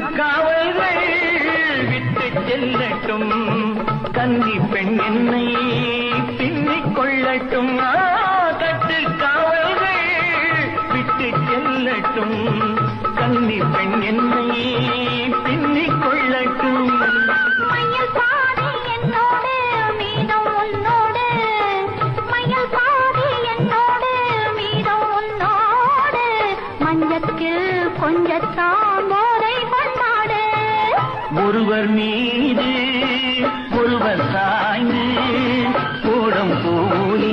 கட்டுக்காவல்கள் விட்டு செல்லட்டும். கந்தி பெண் என்னை பின்னிக் கொள்ளட்டும். கட்டு கட்டுக்காவல்கள் விட்டு செல்லட்டும். கந்தி பெண் என்னை பின்னிக் கொள்ளட்டும். மயில் ஒருவர் மீது ஒருவர் சாய்ந்து கூடம் கூலி